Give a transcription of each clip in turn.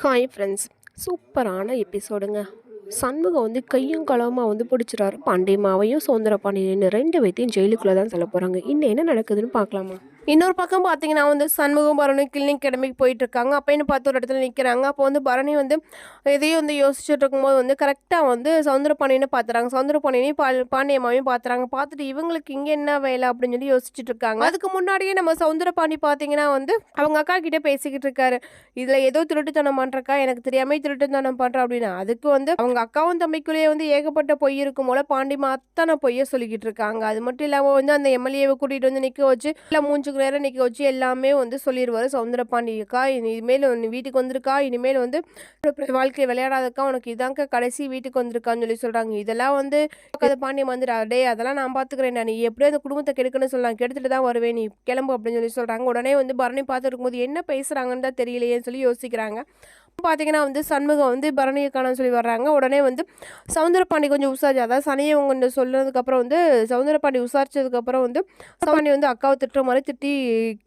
Hi friends சூப்பரான எபிசோடுங்க சண்முகம் வந்து கையும் களவுமாக வந்து பிடிச்சிறாரு பாண்டியம்மாவையும் சுதந்திர பாண்டியன்னு ரெண்டு பேத்தையும் ஜெயிலுக்குள்ளே தான் சொல்ல போகிறாங்க இன்னும் என்ன நடக்குதுன்னு பார்க்கலாமா? இன்னொரு பக்கம் பார்த்தீங்கன்னா வந்து சண்முகம் பரணி கிளினிக் கிளம்பிக்கு போயிட்டுருக்காங்க. அப்போன்னு பார்த்து ஒரு இடத்துல நிற்கிறாங்க அப்போ வந்து பரணி வந்து எதையும் வந்து யோசிச்சுட்டு இருக்கும்போது வந்து கரெக்டாக வந்து சவுந்தர பாண்டியனை பார்த்துறாங்க சவுந்தர பாண்டியனையும் பா பாண்டியம்மாவையும் பார்த்துறாங்க பார்த்துட்டு இவங்களுக்கு இங்கே என்ன வேலை அப்படின்னு சொல்லி யோசிச்சுட்டு இருக்காங்க அதுக்கு முன்னாடியே நம்ம சவுந்தர பாண்டி பார்த்தீங்கன்னா வந்து அவங்க அக்கா கிட்டே பேசிக்கிட்டு இருக்காரு. இதில் ஏதோ திருட்டுத்தனம் பண்ணுறக்கா எனக்கு தெரியாமல் திருட்டுத்தனம் பண்ணுறேன் அப்படின்னா. அதுக்கு வந்து அவங்க அக்காவும் தம்பிக்குள்ளேயே வந்து ஏகப்பட்ட பொய் இருக்கும் போல பாண்டிமா அத்தனை பொய்யை சொல்லிக்கிட்டு இருக்காங்க. அது மட்டும் இல்லாமல் வந்து அந்த எம்எல்ஏவை கூட்டிகிட்டு வந்து நிற்க வச்சு இல்லை மூஞ்சு நேரம் நிற்க வச்சு எல்லாமே வந்து சொல்லிடுவார் சவுந்தர பாண்டியக்கா இனிமேல் ஒன்று வீட்டுக்கு வந்திருக்கா இனிமேல் வந்து வாழ்க்கை விளையாடாதக்கா உனக்கு இதாங்க கடைசி வீட்டுக்கு வந்திருக்கான்னு சொல்லி சொல்கிறாங்க இதெல்லாம் வந்து கதை பாண்டியம் வந்துடா டே அதெல்லாம் நான் பார்த்துக்கிறேன் நீ எப்படியும் அந்த குடும்பத்தை கெடுக்கணும்னு சொல்லலாம் கெடுத்துட்டு தான் வருவேன் நீ கிளம்பு அப்படின்னு சொல்லி சொல்கிறாங்க உடனே வந்து பரணி பார்த்துருக்கும்போது என்ன பேசுகிறாங்கன்னு தான் தெரியலையேன்னு சொல்லி யோசிக்கிறாங்க. பார்த்தீங்கன்னா வந்து சண்முகம் வந்து பரணியை காணான்னு சொல்லி வர்றாங்க. உடனே வந்து சவுந்தரபாண்டி கொஞ்சம் விசாரிச்சு அதாவது சனியை கொஞ்சம் சொன்னதுக்கப்புறம் வந்து சவுந்தரபாண்டி விசாரிச்சதுக்கப்புறம் வந்து சவனி வந்து அக்காவை திட்டுற மாதிரி திட்டி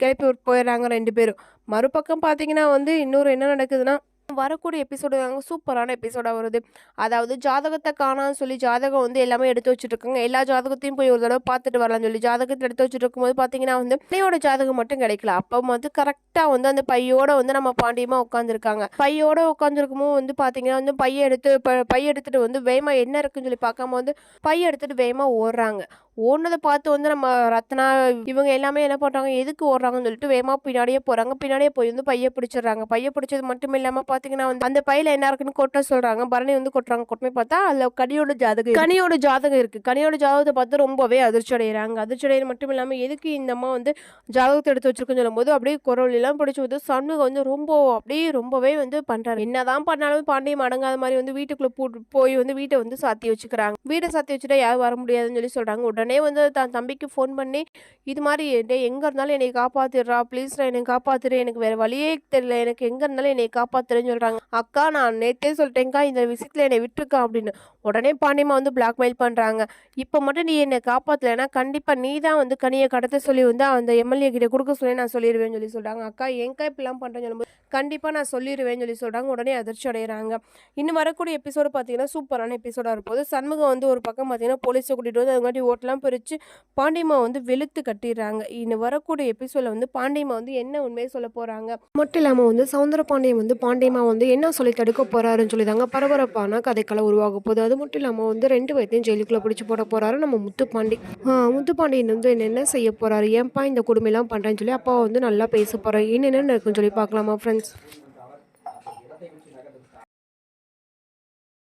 கிளப்பி போயிடுறாங்க ரெண்டு பேரும். மறுபக்கம் பார்த்தீங்கன்னா வந்து இன்னொரு என்ன நடக்குதுன்னா வரக்கூடிய எபிசோடு தாங்க சூப்பரான எபிசோடாக வருது. அதாவது ஜாதகத்தை காணான்னு சொல்லி ஜாதகம் வந்து எல்லாமே எடுத்து வச்சுட்டு இருக்காங்க எல்லா ஜாதகத்தையும் போய் ஒரு தடவை பார்த்துட்டு வரலாம்னு சொல்லி ஜாதகத்தை எடுத்து வச்சுட்டு இருக்கும்போது பார்த்தீங்கன்னா வந்து பிள்ளையோட ஜாதகம் மட்டும் கிடைக்கல. அப்போ வந்து கரெக்டாக வந்து அந்த பையோட வந்து நம்ம பாண்டியமாக உட்காந்துருக்காங்க பையோட உட்காந்துருக்கும்போது வந்து பார்த்தீங்கன்னா வந்து பையன் எடுத்து ப- எடுத்துகிட்டு வந்து வேகமாக என்ன இருக்குன்னு சொல்லி பார்க்காம வந்து பையன் எடுத்துகிட்டு வேகமாக ஓடுறாங்க. ஓடுனதை பார்த்து வந்து நம்ம ரத்னா இவங்க எல்லாமே என்ன பண்ணுறாங்க எதுக்கு ஓடுறாங்கன்னு சொல்லிட்டு வேகமாக பின்னாடியே போகிறாங்க பின்னாடியே போய் வந்து பைய பிடிச்சிடுறாங்க. பைய பிடிச்சது மட்டும் இல்லாமல் பார்த்தீங்கன்னா வந்து அந்த பையில என்ன இருக்குன்னு கொட்ட சொல்கிறாங்க பரணி வந்து கொட்டுறாங்க. கொட்டமே பார்த்தா அதில் கனியோட ஜாதகம் கனியோட ஜாதகம் இருக்குது கனியோட ஜாதகத்தை பார்த்து ரொம்பவே அதிர்ச்சி அடைகிறாங்க அதிர்ச்சி அடைகிறது மட்டும் இல்லாமல் எதுக்கு இந்த அம்மா வந்து ஜாதகத்தை எடுத்து வச்சிருக்குன்னு சொல்லும்போது அப்படியே குரல் எல்லாம் பிடிச்சி வந்து சண்முகம் வந்து ரொம்ப அப்படியே ரொம்பவே வந்து பண்ணுறாரு என்னதான் பண்ணாலும் பாண்டியம் அடங்காத மாதிரி வந்து வீட்டுக்குள்ளே போட்டு போய் வந்து வீட்டை வந்து சாத்தி வச்சுக்கிறாங்க. வீட்டை சாத்தி வச்சுட்டா யாரும் வர முடியாதுன்னு சொல்லி சொல்கிறாங்க உடனே உடனே வந்து தான் தம்பிக்கு ஃபோன் பண்ணி இது மாதிரி டே எங்கே இருந்தாலும் என்னை காப்பாத்திடுறா ப்ளீஸ்ரா என்னை காப்பாத்துரு எனக்கு வேறு வழியே தெரியல எனக்கு எங்கே இருந்தாலும் என்னை காப்பாத்துறேன்னு சொல்கிறாங்க அக்கா நான் நேற்றே சொல்லிட்டேங்க்கா இந்த விஷயத்தில் என்னை விட்டுருக்கா அப்படின்னு. உடனே பாண்டியம்மா வந்து பிளாக்மெயில் பண்ணுறாங்க இப்போ மட்டும் நீ என்னை காப்பாற்றலைன்னா கண்டிப்பாக நீ தான் வந்து கனியை கடத்த சொல்லி வந்து அந்த எம்எல்ஏ கிட்ட கொடுக்க சொல்லி நான் சொல்லிடுவேன்னு சொல்லி சொல்கிறாங்க அக்கா ஏங்கா இப்படிலாம் பண்ணுறேன்னு சொல்லும்போது கண்டிப்பாக நான் சொல்லிடுவேன்னு சொல்லி சொல்கிறாங்க உடனே அதிர்ச்சி அடைகிறாங்க இன்னும் வரக்கூடிய எபிசோடு பார்த்தீங்கன்னா சூப்பரான எபிசோடாக இருப்போது சண்முகம் வந்து ஒரு பக்கம் பார்த்தீங்கன்னா போலீஸை கூட்டிகிட்டு வந்து அதுங்காட்டி ஓட்டெல்லாம் பிரித்து பாண்டியம்மா வந்து வெளுத்து கட்டிடுறாங்க. இன்னும் வரக்கூடிய எபிசோடில் வந்து பாண்டியம்மா வந்து என்ன உண்மையை சொல்ல போகிறாங்க மட்டும் இல்லாமல் வந்து சவுந்தர பாண்டியன் வந்து பாண்டியம்மா வந்து என்ன சொல்லி தடுக்க போகிறாருன்னு சொல்லி தாங்க பரபரப்பான கதைக்களை உருவாக போகுது. அது மட்டும் இல்லாமல் வந்து ரெண்டு வயதையும் ஜெயிலுக்குள்ளே பிடிச்சி போட போகிறாரு நம்ம முத்துப்பாண்டி. முத்துப்பாண்டியன் வந்து என்ன என்ன செய்ய போகிறாரு ஏன்ப்பா இந்த கொடுமையெல்லாம் பண்ணுறேன்னு சொல்லி அப்பா வந்து நல்லா பேச போகிறேன் என்னென்ன இருக்குன்னு சொல்லி பார்க்கலாமா ஃப்ரெண்ட்ஸ் friends.